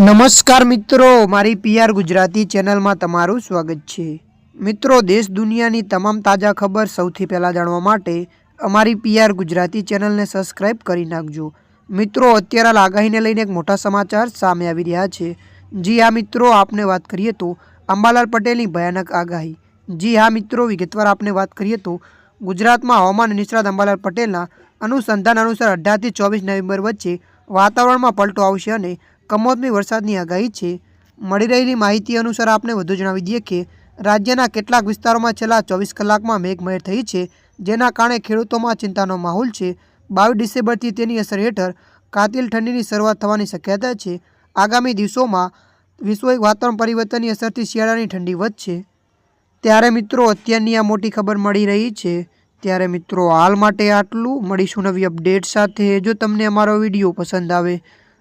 નમસ્કાર મિત્રો, મારી પીઆર ગુજરાતી ચેનલમાં તમારું સ્વાગત છે. મિત્રો, દેશ દુનિયાની તમામ તાજા ખબર સૌથી પહેલાં જાણવા માટે અમારી પીઆર ગુજરાતી ચેનલને સબસ્ક્રાઇબ કરી નાખજો. મિત્રો, અત્યારે આગાહીને લઈને એક મોટા સમાચાર સામે આવી રહ્યા છે. જી હા, મિત્રો, આપને વાત કરીએ તો અંબાલાલ પટેલની ભયાનક આગાહી. જી હા, મિત્રો, વિગતવાર આપને વાત કરીએ તો ગુજરાતમાં હવામાન નિષ્ણાત અંબાલાલ પટેલના અનુસંધાન અનુસાર અઢારથી ચોવીસ નવેમ્બર વચ્ચે વાતાવરણમાં પલટો આવશે અને કમોસમી વરસાદની આગાહી છે. મળી રહેલી માહિતી અનુસાર આપણે વધુ જણાવી દઈએ કે, રાજ્યના કેટલાક વિસ્તારોમાં છેલ્લા ચોવીસ કલાકમાં મેઘમહેર થઈ છે, જેના કારણે ખેડૂતોમાં ચિંતાનો માહોલ છે. બાવીસ ડિસેમ્બરથી તેની અસર હેઠળ કાતિલ ઠંડીની શરૂઆત થવાની શક્યતા છે. આગામી દિવસોમાં વિશ્વિક વાતાવરણ પરિવર્તનની અસરથી શિયાળાની ઠંડી વધશે. ત્યારે મિત્રો, અત્યારની આ મોટી ખબર મળી રહી છે. ત્યારે મિત્રો, હાલ માટે આટલું. મળીશું નવી અપડેટ સાથે. જો તમને અમારો વીડિયો પસંદ આવે